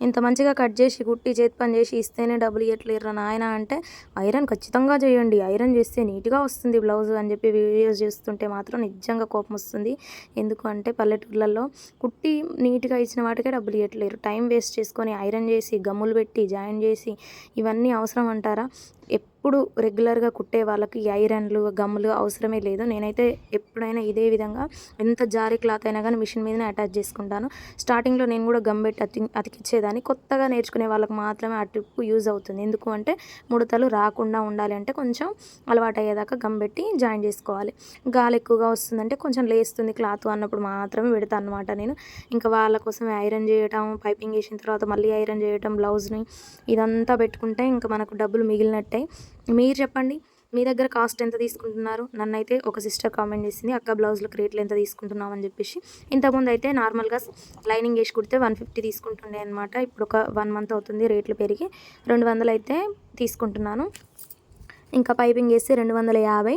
ఇంత మంచిగా కట్ చేసి కుట్టి చేతి పని చేసి ఇస్తేనే డబ్బులు ఇవ్వట్లేరు నాయన అంటే ఐరన్ ఖచ్చితంగా చేయండి. ఐరన్ చేస్తే నీట్గా వస్తుంది బ్లౌజ్ అని చెప్పి వీడియోస్ చేస్తుంటే మాత్రం నిజంగా కోపం వస్తుంది. ఎందుకు అంటే పల్లెటూర్లలో కుట్టి నీట్గా ఇచ్చిన వాటికే డబ్బులు ఇవ్వట్లేరు టైం వేస్ట్ చేసుకొని ఐరన్ చేసి గమ్ములు పెట్టి జాయిన్ చేసి ఇవన్నీ అవసరం అంటారా? ఎప్పుడు రెగ్యులర్గా కుట్టే వాళ్ళకి ఐరన్లు గమ్ములు అవసరమే లేదు. నేనైతే ఎప్పుడైనా ఇదే విధంగా ఎంత జారీ క్లాత్ అయినా కానీ మిషన్ మీదనే అటాచ్ చేసుకుంటాను. స్టార్టింగ్లో నేను కూడా గమ్ పెట్టి అతి అతికిచ్చేదాన్ని. కొత్తగా నేర్చుకునే వాళ్ళకి మాత్రమే ఆ ట్రిప్ యూజ్ అవుతుంది. ఎందుకు అంటే ముడతలు రాకుండా ఉండాలి అంటే కొంచెం అలవాటు అయ్యేదాకా గమ్ పెట్టి జాయిన్ చేసుకోవాలి. గాలి ఎక్కువగా వస్తుందంటే కొంచెం లేస్తుంది క్లాత్ అన్నప్పుడు మాత్రమే పెడతాను అనమాట నేను. ఇంకా వాళ్ళ కోసం ఐరన్ చేయటం పైపింగ్ వేసిన తర్వాత మళ్ళీ ఐరన్ చేయటం బ్లౌజ్ని ఇదంతా పెట్టుకుంటే ఇంకా మనకు డబ్బులు మిగిలినట్టే. మీరు చెప్పండి మీ దగ్గర కాస్ట్ ఎంత తీసుకుంటున్నారు? నన్ను అయితే ఒక సిస్టర్ కామెంట్ చేసింది అక్క బ్లౌజ్లకు రేట్లు ఎంత తీసుకుంటున్నాం అని చెప్పేసి. ఇంతకుముందు అయితే నార్మల్గా లైనింగ్ వేసి కుడితే వన్ ఫిఫ్టీ తీసుకుంటుండే అనమాట ఇప్పుడు ఒక వన్ మంత్ అవుతుంది రేట్లు పెరిగి రెండు వందలు అయితే తీసుకుంటున్నాను. ఇంకా పైపింగ్ వేస్తే రెండు వందల యాభై.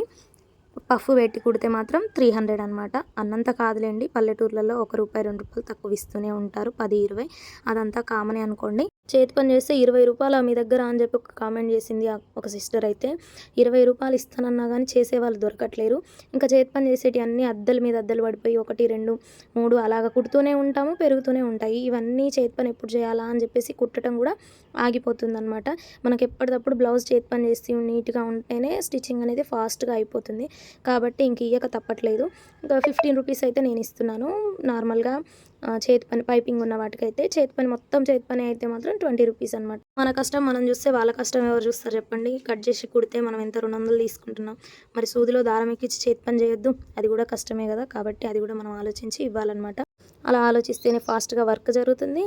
పఫ్ పెట్టి కుడితే మాత్రం త్రీ హండ్రెడ్ అనమాట అన్నంత కాదులేండి పల్లెటూర్లలో ఒక రూపాయి రెండు రూపాయలు తక్కువ ఇస్తూనే ఉంటారు పది ఇరవై. అదంతా కామనే అనుకోండి. చేతి పని చేస్తే ఇరవై రూపాయలు మీ దగ్గర అని చెప్పి ఒక కామెంట్ చేసింది ఆ ఒక సిస్టర్ అయితే. ఇరవై రూపాయలు ఇస్తానన్నా కానీ చేసే వాళ్ళు దొరకట్లేరు. ఇంకా చేతి పని చేసేటి అన్నీ అద్దలు మీద అద్దలు పడిపోయి ఒకటి రెండు మూడు అలాగ కుడుతూనే ఉంటాము పెరుగుతూనే ఉంటాయి. ఇవన్నీ చేతి పని ఎప్పుడు చేయాలా అని చెప్పేసి కుట్టడం కూడా ఆగిపోతుంది అనమాట మనకి ఎప్పటికప్పుడు బ్లౌజ్ చేతి పని చేసి నీట్గా ఉంటేనే స్టిచ్చింగ్ అనేది ఫాస్ట్గా అయిపోతుంది. కాబట్టి ఇంక ఇయ్యక తప్పట్లేదు. ఇంకా ఫిఫ్టీన్ రూపీస్ అయితే నేను ఇస్తున్నాను. నార్మల్గా చేతి పని పైపింగ్ ఉన్న వాటికైతే చేతి పని మొత్తం చేతి పని అయితే మాత్రం ట్వంటీ రూపీస్ అనమాట మన కష్టం మనం చూస్తే వాళ్ళ కష్టం ఎవరు చూస్తారు చెప్పండి? కట్ చేసి కుడితే మనం ఎంత రెండు వందలు తీసుకుంటున్నాం? మరి సూదిలో దారం ఎక్కించి చేతి పని చేయొద్దు అది కూడా కష్టమే కదా కాబట్టి అది కూడా మనం ఆలోచించి ఇవ్వాలన్నమాట. అలా ఆలోచిస్తేనే ఫాస్ట్గా వర్క్ జరుగుతుంది.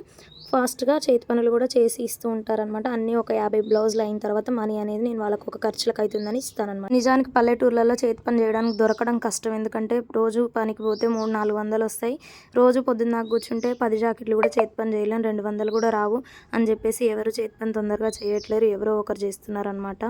ఫాస్ట్గా చేతి పనులు కూడా చేసి ఇస్తూ ఉంటారనమాట అన్నీ ఒక యాభై బ్లౌజులు అయిన తర్వాత మనీ అనేది నేను వాళ్ళకు ఒక ఖర్చులకు అవుతుందని ఇస్తానమాట నిజానికి పల్లెటూర్లలో చేతి పని చేయడానికి దొరకడం కష్టం. ఎందుకంటే రోజు పనికి పోతే మూడు నాలుగు వందలు వస్తాయి. రోజు పొద్దున్న కూర్చుంటే పది జాకెట్లు కూడా చేతి పని చేయలేం. రెండు వందలు కూడా రావు అని చెప్పేసి ఎవరు చేతి పని తొందరగా చేయట్లేరు. ఎవరో ఒకరు చేస్తున్నారనమాట